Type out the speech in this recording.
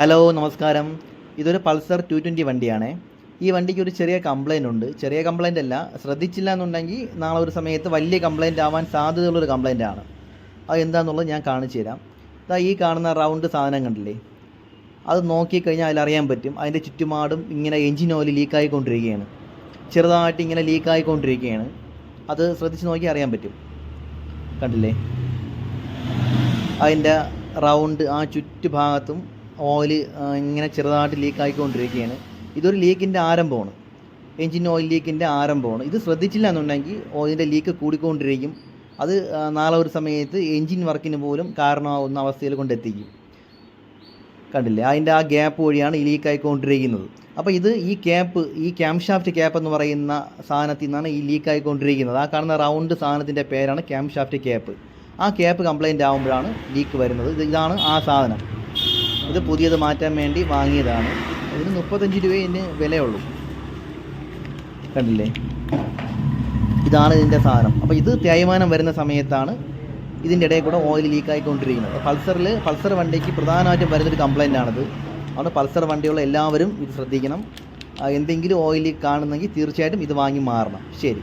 Hello നമസ്കാരം. ഇതൊരു Pulsar two twenty വണ്ടിയാണേ. ഈ വണ്ടിക്ക് ഒരു ചെറിയ കംപ്ലൈന്റ് ഉണ്ട്. ചെറിയ കംപ്ലൈന്റ് അല്ല ശ്രദ്ധിച്ചില്ല എന്നുണ്ടെങ്കിൽ നാളെ ഒരു സമയത്ത് വലിയ കംപ്ലൈന്റ് ആവാൻ സാധ്യതയുള്ളൊരു കംപ്ലൈന്റ് ആണ്. അത് എന്താണെന്നുള്ളത് ഞാൻ കാണിച്ചു തരാം. ഇതാ ഈ കാണുന്ന റൗണ്ട് സാധനം കണ്ടില്ലേ? അത് നോക്കിക്കഴിഞ്ഞാൽ അതിലറിയാൻ പറ്റും. അതിന്റെ ചുറ്റുപാടും ഇങ്ങനെ എഞ്ചിൻ ഓയിൽ ലീക്കായിക്കൊണ്ടിരിക്കുകയാണ് ചെറുതായിട്ട് ഇങ്ങനെ ലീക്കായിക്കൊണ്ടിരിക്കുകയാണ് അത് ശ്രദ്ധിച്ച് നോക്കി അറിയാൻ പറ്റും. കണ്ടില്ലേ? അതിന്റെ റൗണ്ട് ആ ചുറ്റുഭാഗത്തും ഓയിൽ ഇങ്ങനെ ചെറുതായിട്ട് ലീക്ക് ആയിക്കൊണ്ടിരിക്കുകയാണ്. ഇതൊരു ലീക്കിന്റെ ആരംഭമാണ്. Engine oil ലീക്കിന്റെ ആരംഭമാണ്. ഇത് ശ്രദ്ധിച്ചില്ല എന്നുണ്ടെങ്കിൽ ഓയിലിന്റെ ലീക്ക് കൂടിക്കൊണ്ടിരിക്കും. അത് നാളെ ഒരു സമയത്ത് എഞ്ചിൻ വർക്കിന് പോലും കാരണമാവുന്ന അവസ്ഥയിൽ കൊണ്ടെത്തിക്കും. കണ്ടില്ലേ? അതിന്റെ ആ ഗ്യാപ്പ് വഴിയാണ് ഈ ലീക്ക് ആയിക്കൊണ്ടിരിക്കുന്നത്. അപ്പോൾ ഇത് ഈ ക്യാപ്പ് ഈ ക്യാം ഷാഫ്റ്റ് ക്യാപ്പ് എന്ന് പറയുന്ന സാധനത്തിൽ നിന്നാണ് ഈ ലീക്ക് ആയിക്കൊണ്ടിരിക്കുന്നത്. ആ കാണുന്ന റൗണ്ട് സാധനത്തിന്റെ പേരാണ് ക്യാം ഷാഫ്റ്റ് ക്യാപ്പ് ആ ക്യാപ്പ് കംപ്ലൈന്റ് ആകുമ്പോഴാണ് ലീക്ക് വരുന്നത്. ഇതാണ് ആ സാധനം. ഇത് പുതിയത് മാറ്റാൻ വേണ്ടി വാങ്ങിയതാണ്. ഇതിന് മുപ്പത്തഞ്ച് രൂപയെ ഇതിന് വിലയുള്ളൂ. കണ്ടില്ലേ? ഇതാണ് ഇതിന്റെ സാധനം. അപ്പോൾ ഇത് തേയ്മാനം വരുന്ന സമയത്താണ് ഇതിന്റെ ഇടയിൽ കൂടെ ഓയിൽ ലീക്ക് ആയിക്കൊണ്ടിരിക്കുന്നത്. പൾസറിൽ പൾസർ വണ്ടിക്ക് പ്രധാനമായിട്ടും വരുന്നൊരു കംപ്ലൈന്റ് ആണത്. അതുകൊണ്ട് പൾസർ വണ്ടിയുള്ള എല്ലാവരും ഇത് ശ്രദ്ധിക്കണം. എന്തെങ്കിലും ഓയിൽ കാണുന്നെങ്കിൽ തീർച്ചയായിട്ടും ഇത് വാങ്ങി മാറണം. ശരി.